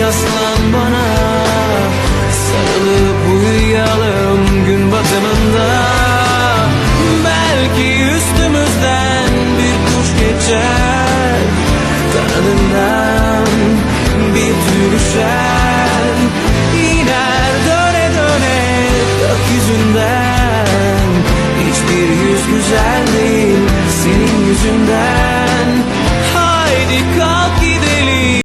yaslan bana. Sarılıp uyuyalım gün batımında. Belki üstümüzden bir kuş geçer. Kanadından bir tüy düşer. İner döne döne gökyüzünden. Hiçbir yüz güzel değil senin yüzünden